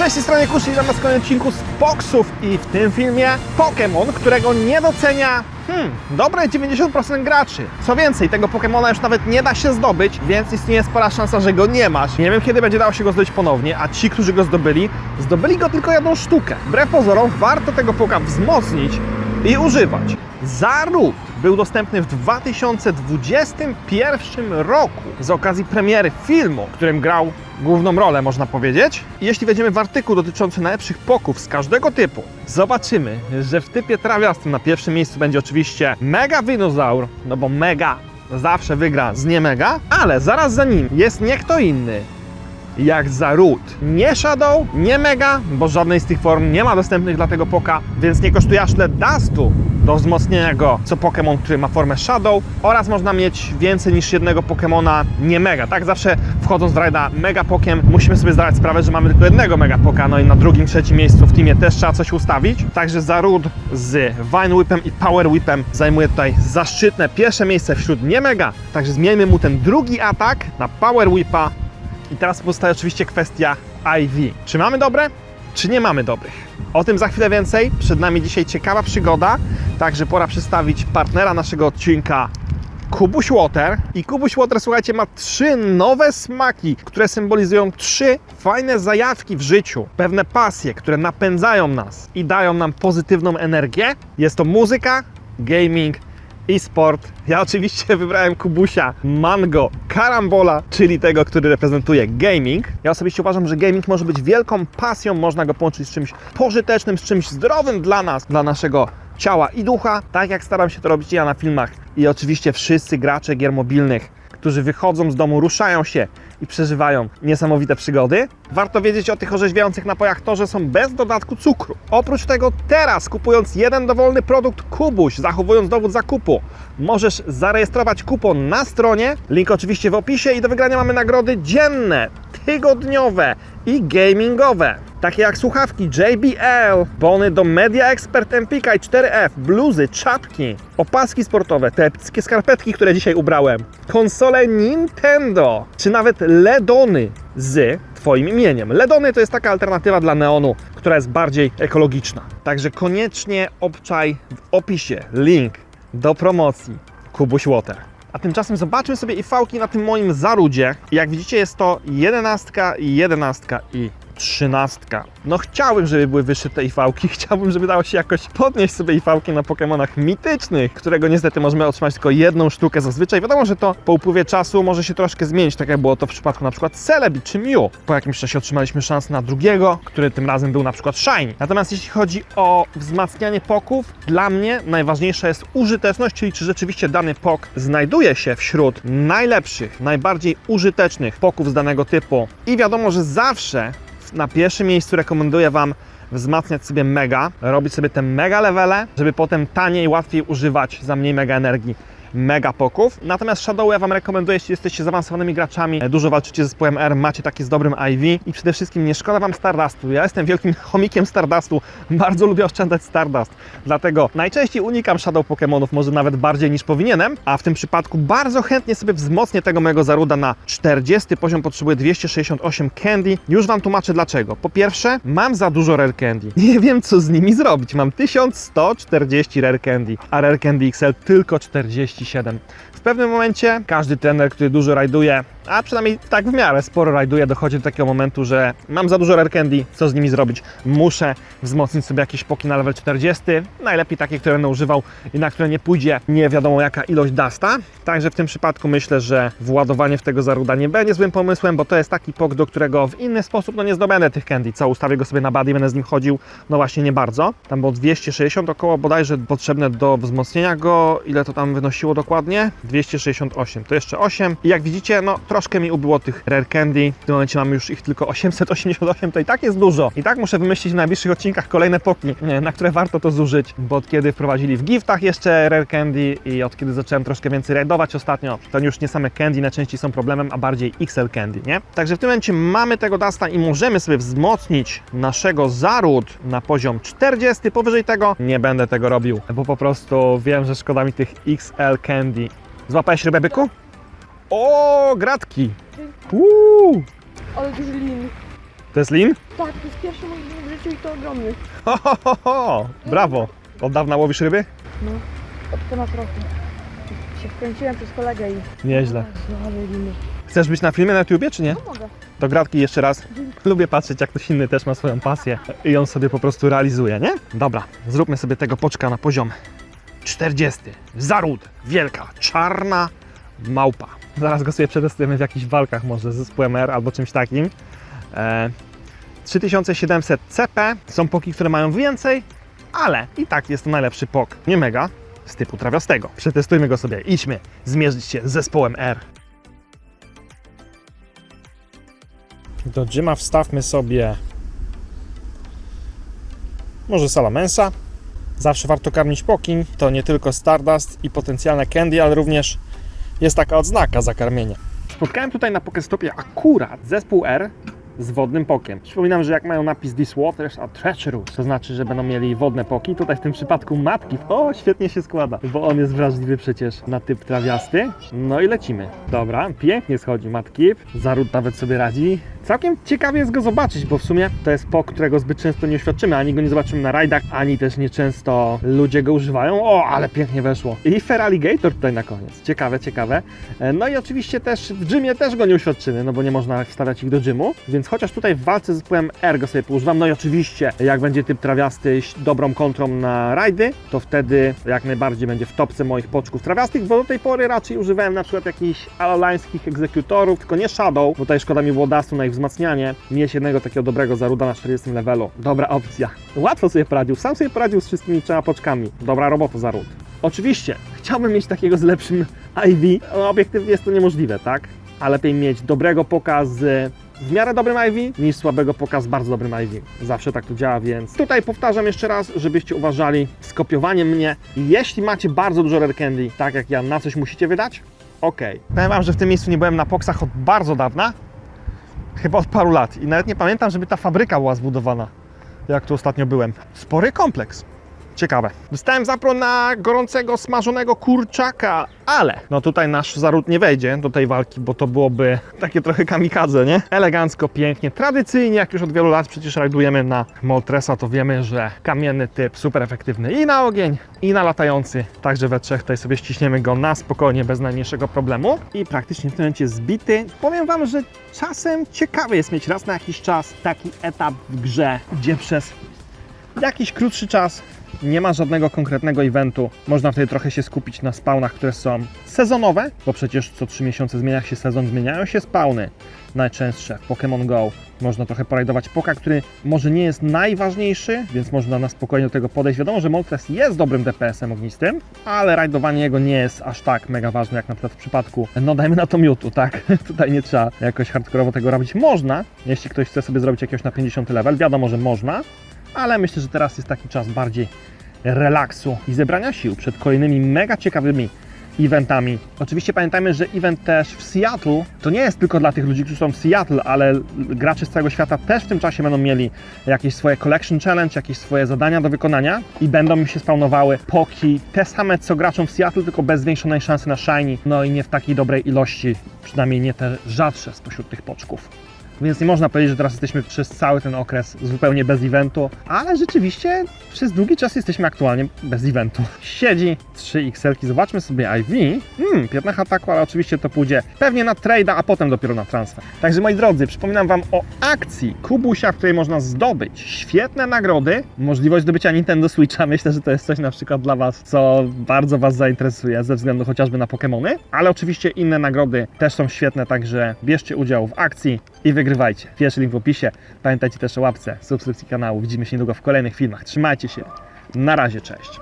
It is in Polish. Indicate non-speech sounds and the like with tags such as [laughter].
Cześć, z strony Kusz i w kolejnym odcinku z Boxów i w tym filmie Pokémon, którego nie docenia hmm, dobre 90% graczy. Co więcej, tego Pokémona już nawet nie da się zdobyć, więc istnieje spora szansa, że go nie masz. Nie wiem kiedy będzie dało się go zdobyć ponownie, a ci, którzy go zdobyli, zdobyli go tylko jedną sztukę. Wbrew pozorom warto tego Poka wzmocnić i używać. Zarut był dostępny w 2021 roku z okazji premiery filmu, w którym grał główną rolę, można powiedzieć. Jeśli wejdziemy w artykuł dotyczący najlepszych poków z każdego typu, zobaczymy, że w typie trawiastym na pierwszym miejscu będzie oczywiście Mega Winozaur, no bo Mega zawsze wygra z nie Mega, ale zaraz za nim jest nie kto inny, jak Zarut. Nie Shadow, nie Mega, bo żadnej z tych form nie ma dostępnych dla tego poka, więc nie kosztuje aż tyle Dustu do wzmocnienia go, co Pokémon, który ma formę Shadow oraz można mieć więcej niż jednego Pokémona nie Mega. Tak zawsze wchodząc w rajda Mega Pokiem musimy sobie zdawać sprawę, że mamy tylko jednego Mega Poka, no i na drugim, trzecim miejscu w teamie też trzeba coś ustawić. Także Zarud z Vine Whipem i Power Whipem zajmuje tutaj zaszczytne pierwsze miejsce wśród nie Mega. Także zmieńmy mu ten drugi atak na Power Whipa i teraz pozostaje oczywiście kwestia IV. Czy mamy dobre, czy nie mamy dobrych? O tym za chwilę więcej. Przed nami dzisiaj ciekawa przygoda, także pora przedstawić partnera naszego odcinka. Kubuś Water. I Kubuś Water, słuchajcie, ma trzy nowe smaki, które symbolizują trzy fajne zajawki w życiu. Pewne pasje, które napędzają nas i dają nam pozytywną energię. Jest to muzyka, gaming e-sport. Ja oczywiście wybrałem Kubusia Mango Karambola, czyli tego, który reprezentuje gaming. Ja osobiście uważam, że gaming może być wielką pasją, można go połączyć z czymś pożytecznym, z czymś zdrowym dla nas, dla naszego ciała i ducha, tak jak staram się to robić ja na filmach. I oczywiście wszyscy gracze gier mobilnych, którzy wychodzą z domu, ruszają się i przeżywają niesamowite przygody. Warto wiedzieć o tych orzeźwiających napojach to, że są bez dodatku cukru. Oprócz tego teraz kupując jeden dowolny produkt Kubuś, zachowując dowód zakupu, możesz zarejestrować kupon na stronie, link oczywiście w opisie i do wygrania mamy nagrody dzienne, tygodniowe i gamingowe. Takie jak słuchawki JBL, bony do Media Expert Empika i 4F, bluzy, czapki, opaski sportowe, te epickie skarpetki, które dzisiaj ubrałem, konsole Nintendo, czy nawet LEDony z Twoim imieniem. LEDony to jest taka alternatywa dla neonu, która jest bardziej ekologiczna. Także koniecznie obczaj w opisie link do promocji Kubuś Water. A tymczasem zobaczmy sobie i fałki na tym moim zarudzie. Jak widzicie jest to 11 i 11 i 13. No chciałbym, żeby były wyższe te ifałki, [laughs] chciałbym, żeby dało się jakoś podnieść sobie ifałki na Pokémonach mitycznych, którego niestety możemy otrzymać tylko jedną sztukę zazwyczaj. Wiadomo, że to po upływie czasu może się troszkę zmienić, tak jak było to w przypadku na przykład Celebi czy Mew. Po jakimś czasie otrzymaliśmy szansę na drugiego, który tym razem był na przykład Shiny. Natomiast jeśli chodzi o wzmacnianie poków, dla mnie najważniejsza jest użyteczność, czyli czy rzeczywiście dany pok znajduje się wśród najlepszych, najbardziej użytecznych poków z danego typu. I wiadomo, że zawsze na pierwszym miejscu rekomenduję Wam wzmacniać sobie mega, robić sobie te mega levele, żeby potem taniej, łatwiej używać za mniej mega energii mega poków. Natomiast Shadow ja Wam rekomenduję, jeśli jesteście zaawansowanymi graczami, dużo walczycie z zespołem R, macie taki z dobrym IV i przede wszystkim nie szkoda Wam Stardustu. Ja jestem wielkim [laughs] chomikiem Stardustu, bardzo lubię oszczędzać Stardust, dlatego najczęściej unikam Shadow Pokémonów, może nawet bardziej niż powinienem, a w tym przypadku bardzo chętnie sobie wzmocnię tego mojego Zaruda na 40 poziom, potrzebuję 268 candy. Już Wam tłumaczę dlaczego. Po pierwsze, mam za dużo Rare Candy. [laughs] Nie wiem co z nimi zrobić. Mam 1140 Rare Candy, a Rare Candy XL tylko 40 47. W pewnym momencie każdy trener, który dużo rajduje, a przynajmniej tak w miarę sporo rajduje, dochodzi do takiego momentu, że mam za dużo rare candy, co z nimi zrobić? Muszę wzmocnić sobie jakieś poki na level 40, najlepiej takie, które będę używał i na które nie pójdzie nie wiadomo jaka ilość dusta. Także w tym przypadku myślę, że władowanie w tego zaruda nie będzie złym pomysłem, bo to jest taki pok, do którego w inny sposób no nie zdobędę tych candy. Co ustawię go sobie na body będę z nim chodził? No właśnie nie bardzo. Tam było 260 około bodajże potrzebne do wzmocnienia go. Ile to tam wynosiło dokładnie? 268. To jeszcze 8. I jak widzicie, no troszkę mi ubyło tych rare candy. W tym momencie mamy już ich tylko 888, to i tak jest dużo. I tak muszę wymyślić w najbliższych odcinkach kolejne poki, na które warto to zużyć, bo od kiedy wprowadzili w giftach jeszcze rare candy i od kiedy zacząłem troszkę więcej rajdować ostatnio, to już nie same candy najczęściej są problemem, a bardziej XL candy, nie? Także w tym momencie mamy tego dasta i możemy sobie wzmocnić naszego zaród na poziom 40. Powyżej tego nie będę tego robił, bo po prostu wiem, że szkoda mi tych XL candy. Złapałeś rybę byku? O, gratki! Uuu! Ale duży lin. To jest lin? Tak, to jest pierwszy mój lin w życiu i to ogromny. Ho, ho, ho, ho. Brawo. Od dawna łowisz ryby? No, od ponad roku. Się wkręciłem przez kolegę i... Nieźle. Ale liny. Chcesz być na filmie na YouTubie, czy nie? No mogę. Do gratki jeszcze raz. Lubię patrzeć, jak ktoś inny też ma swoją pasję i ją sobie po prostu realizuje, nie? Dobra, zróbmy sobie tego poczka na poziom 40. Zaród, wielka, czarna małpa. Zaraz go sobie przetestujemy w jakichś walkach może z zespołem R albo czymś takim. E, 3700 CP. Są poki, które mają więcej, ale i tak jest to najlepszy pok. Nie mega, z typu trawiastego. Przetestujmy go sobie. Idźmy zmierzyć się z zespołem R. Do dżyma wstawmy sobie może salamensa. Zawsze warto karmić pokin. To nie tylko Stardust i potencjalne candy, ale również jest taka odznaka za karmienie. Spotkałem tutaj na Pokestopie akurat zespół R z wodnym pokiem. Przypominam, że jak mają napis This Waters are Treacherous, to znaczy, że będą mieli wodne poki. Tutaj w tym przypadku matki. O, świetnie się składa, bo on jest wrażliwy przecież na typ trawiasty. No i lecimy. Dobra, pięknie schodzi matki. Zaród nawet sobie radzi. Całkiem ciekawie jest go zobaczyć, bo w sumie to jest pok, którego zbyt często nie oświadczymy, ani go nie zobaczymy na rajdach, ani też nieczęsto ludzie go używają. O, ale pięknie weszło. I Feraligator tutaj na koniec. Ciekawe, ciekawe. E, No i oczywiście też w gymie też go nie uświadczymy, no bo nie można wstawiać ich do gymu, więc chociaż tutaj w walce z zespołem R go sobie poużywam, no i oczywiście jak będzie typ trawiasty dobrą kontrą na rajdy, to wtedy jak najbardziej będzie w topce moich poczków trawiastych, bo do tej pory raczej używałem na przykład jakichś alolańskich egzekutorów, tylko nie Shadow, bo tutaj szkoda mi było dastu na ich wzmacnianie, mieć jednego takiego dobrego zaruda na 40 levelu. Dobra opcja. Łatwo sobie poradził, sam sobie poradził z wszystkimi trzema poczkami. Dobra robota zaród. Oczywiście, chciałbym mieć takiego z lepszym IV. No, obiektywnie jest to niemożliwe, tak? A lepiej mieć dobrego poka z w miarę dobrym IV niż słabego poka z bardzo dobrym IV. Zawsze tak to działa, więc tutaj powtarzam jeszcze raz, żebyście uważali z kopiowaniem mnie. Jeśli macie bardzo dużo rare candy, tak jak ja, na coś musicie wydać, okej. Powiem Wam, że w tym miejscu nie byłem na poksach od bardzo dawna, chyba od paru lat i nawet nie pamiętam, żeby ta fabryka była zbudowana, jak tu ostatnio byłem. Spory kompleks. Ciekawe. Dostałem zapro na gorącego, smażonego kurczaka, ale no tutaj nasz zaród nie wejdzie do tej walki, bo to byłoby takie trochę kamikadze, nie? Elegancko, pięknie, tradycyjnie, jak już od wielu lat przecież rajdujemy na Moltresa, to wiemy, że kamienny typ super efektywny i na ogień, i na latający. Także we trzech tutaj sobie ściśniemy go na spokojnie, bez najmniejszego problemu. I praktycznie w tym momencie zbity. Powiem Wam, że czasem ciekawe jest mieć raz na jakiś czas taki etap w grze, gdzie przez jakiś krótszy czas nie ma żadnego konkretnego eventu. Można wtedy trochę się skupić na spawnach, które są sezonowe, bo przecież co 3 miesiące zmienia się sezon, zmieniają się spawny najczęstsze w Pokémon Go. Można trochę porajdować poka, który może nie jest najważniejszy, więc można na spokojnie do tego podejść. Wiadomo, że Moltres jest dobrym DPS-em ognistym, ale rajdowanie jego nie jest aż tak mega ważne, jak na przykład w przypadku, no dajmy na to Mewtwo, tak? [laughs] Tutaj nie trzeba jakoś hardkorowo tego robić. Można, jeśli ktoś chce sobie zrobić jakiegoś na 50 level, wiadomo, że można, ale myślę, że teraz jest taki czas bardziej relaksu i zebrania sił przed kolejnymi mega ciekawymi eventami. Oczywiście pamiętajmy, że event też w Seattle to nie jest tylko dla tych ludzi, którzy są w Seattle, ale gracze z całego świata też w tym czasie będą mieli jakieś swoje collection challenge, jakieś swoje zadania do wykonania i będą mi się spawnowały poki te same co graczom w Seattle, tylko bez zwiększonej szansy na shiny, no i nie w takiej dobrej ilości, przynajmniej nie te rzadsze spośród tych poczków. Więc nie można powiedzieć, że teraz jesteśmy przez cały ten okres zupełnie bez eventu, ale rzeczywiście przez długi czas jesteśmy aktualnie bez eventu. Siedzi 3 XL-ki, zobaczmy sobie IV. Hmm, piętnach ataku, ale oczywiście to pójdzie pewnie na trade'a, a potem dopiero na transfer. Także moi drodzy, przypominam Wam o akcji Kubusia, w której można zdobyć świetne nagrody, możliwość zdobycia Nintendo Switcha. Myślę, że to jest coś na przykład dla Was, co bardzo Was zainteresuje ze względu chociażby na Pokémony, ale oczywiście inne nagrody też są świetne, także bierzcie udział w akcji i wygrywajcie. Pierwszy link w opisie. Pamiętajcie też o łapce, subskrypcji kanału. Widzimy się niedługo w kolejnych filmach. Trzymajcie się. Na razie, cześć.